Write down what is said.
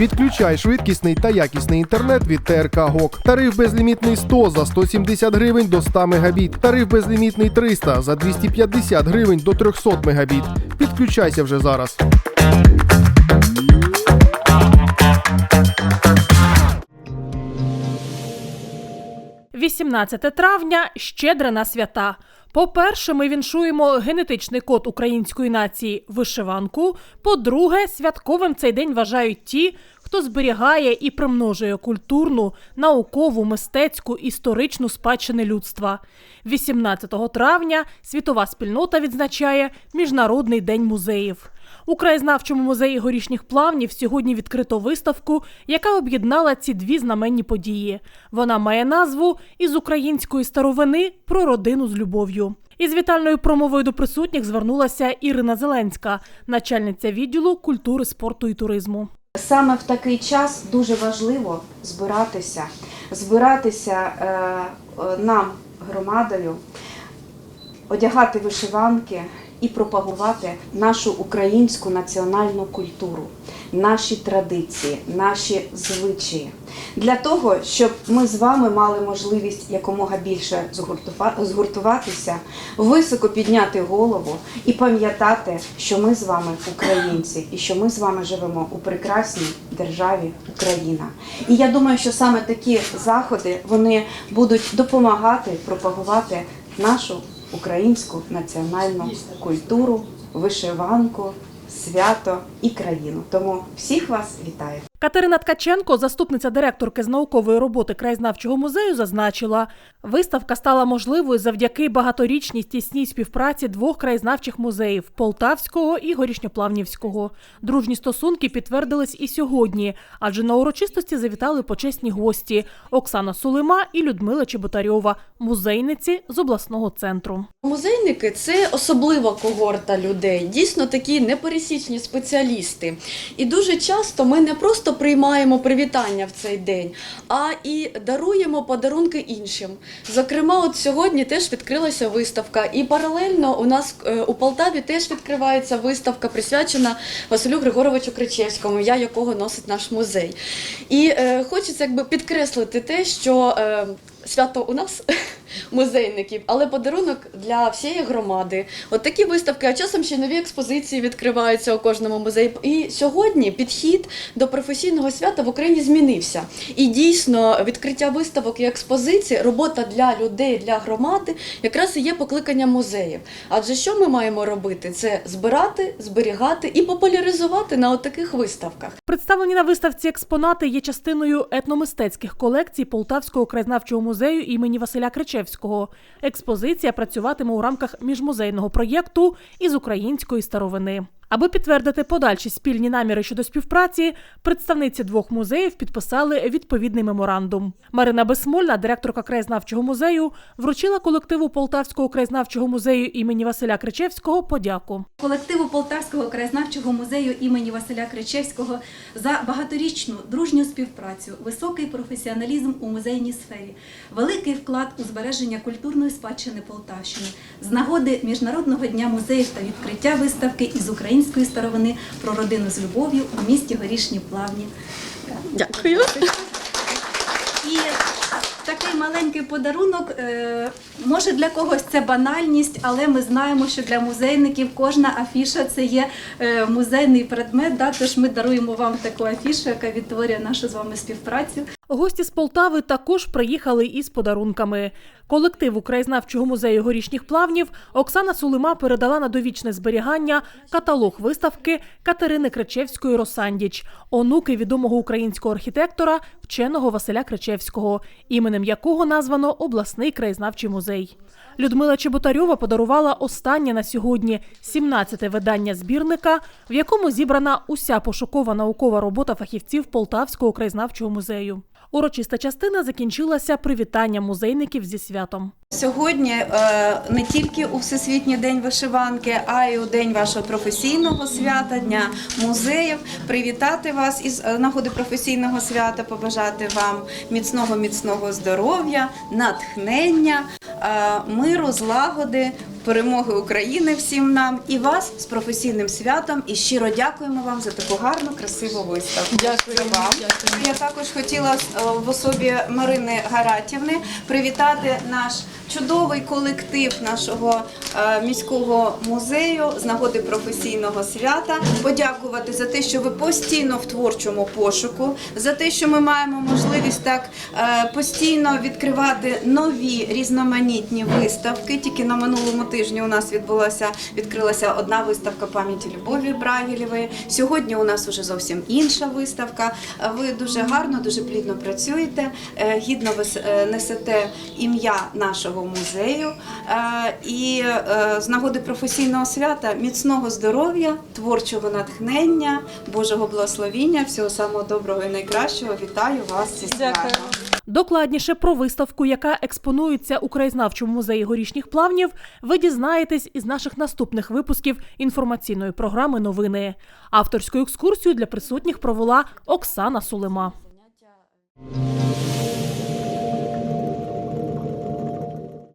Підключай швидкісний та якісний інтернет від ТРК ГОК. Тариф безлімітний 100 за 170 гривень до 100 мегабіт. Тариф безлімітний 300 за 250 гривень до 300 мегабіт. Підключайся вже зараз. – 18 травня щедрена свята. По-перше, ми віншуємо генетичний код української нації вишиванку. По-друге, святковим цей день вважають ті, хто зберігає і примножує культурну, наукову, мистецьку, історичну спадщини людства. 18 травня світова спільнота відзначає Міжнародний день музеїв. У краєзнавчому музеї горішніх плавнів сьогодні відкрито виставку, яка об'єднала ці дві знаменні події. Вона має назву із української старовини про родину з любов'ю. Із вітальною промовою до присутніх звернулася Ірина Зеленська, начальниця відділу культури, спорту і туризму. Саме в такий час дуже важливо збиратися, збиратися е, е, нам громадою, одягати вишиванки і пропагувати нашу українську національну культуру, наші традиції, наші звичаї. Для того, щоб ми з вами мали можливість якомога більше згуртуватися, високо підняти голову і пам'ятати, що ми з вами українці, і що ми з вами живемо у прекрасній державі Україна. І я думаю, що саме такі заходи вони будуть допомагати пропагувати нашу українську національну культуру, вишиванку, свято і країну. Тому всіх вас вітаю. Катерина Ткаченко, заступниця директорки з наукової роботи краєзнавчого музею, зазначила, виставка стала можливою завдяки багаторічній тісній співпраці двох краєзнавчих музеїв Полтавського і Горішньоплавнівського. Дружні стосунки підтвердились і сьогодні, адже на урочистості завітали почесні гості Оксана Сулима і Людмила Чеботарьова, музейниці з обласного центру. Музейники це особлива когорта людей, дійсно такі непересічні спеціалісти. І дуже часто ми не просто приймаємо привітання в цей день, а і даруємо подарунки іншим. Зокрема, от сьогодні теж відкрилася виставка, і паралельно у нас е, у Полтаві теж відкривається виставка, присвячена Василю Григоровичу Кричевському, я якого носить наш музей. І е, хочеться якби підкреслити те, що е, свято у нас музейників, але подарунок для всієї громади. От такі виставки, а часом ще нові експозиції відкриваються у кожному музеї. І сьогодні підхід до професійного свята в Україні змінився. І дійсно відкриття виставок і експозицій, робота для людей, для громади, якраз і є покликанням музеїв. Адже що ми маємо робити? Це збирати, зберігати і популяризувати на от таких виставках. Представлені на виставці експонати є частиною етномистецьких колекцій Полтавського краєзнавчого музею імені Василя Кричевського. Експозиція працюватиме у рамках міжмузейного проєкту із української старовини. Аби підтвердити подальші спільні наміри щодо співпраці, представниці двох музеїв підписали відповідний меморандум. Марина Безсмольна, директорка краєзнавчого музею, вручила колективу Полтавського краєзнавчого музею імені Василя Кричевського подяку. колективу Полтавського краєзнавчого музею імені Василя Кричевського за багаторічну дружню співпрацю, високий професіоналізм у музейній сфері, великий вклад у збереження культурної спадщини Полтавщини з нагоди Міжнародного дня музеїв та відкриття виставки із української старовини про родину з любов'ю у місті Горішні Плавні. Дякую. І такий маленький подарунок. е, Може для когось це банальність, але ми знаємо, що для музейників кожна афіша це є е, музейний предмет. Да? Тож ми даруємо вам таку афішу, яка відтворює нашу з вами співпрацю. Гості з Полтави також приїхали із подарунками. Колективу краєзнавчого музею горішніх плавнів Оксана Сулима передала на довічне зберігання каталог виставки Катерини Кричевської Росандіч, онуки відомого українського архітектора, вченого Василя Кричевського, іменем якого названо обласний краєзнавчий музей. Людмила Чеботарьова подарувала останнє на сьогодні 17-те видання збірника, в якому зібрана уся пошукова наукова робота фахівців Полтавського краєзнавчого музею. Урочиста частина закінчилася привітанням музейників зі святом. Сьогодні е, не тільки у Всесвітній день вишиванки, а й у день вашого професійного свята, дня музеїв. Привітати вас із е, нагоди професійного свята, побажати вам міцного, міцного здоров'я, натхнення, е, миру, злагоди перемоги України всім нам і вас з професійним святом. І щиро дякуємо вам за таку гарну, красиву виставку. Дякую вам. Я також хотіла в особі Марини Гаратівни привітати наш чудовий колектив нашого е, міського музею з нагоди професійного свята. Подякувати за те, що ви постійно в творчому пошуку, за те, що ми маємо можливість так е, постійно відкривати нові різноманітні виставки. Тільки на минулому тижні у нас відбулася відкрилася одна виставка пам'яті Любові Брагілєвої. Сьогодні у нас уже зовсім інша виставка. Ви дуже гарно, дуже плідно працюєте, е, гідно несете ім'я нашого музею. Е, І е, з нагоди професійного свята міцного здоров'я, творчого натхнення, Божого благословіння, всього самого доброго і найкращого. Вітаю вас зі святом. Докладніше про виставку, яка експонується у краєзнавчому музеї горішніх плавнів, ви дізнаєтесь із наших наступних випусків інформаційної програми Новини. Авторську екскурсію для присутніх провела Оксана Сулима.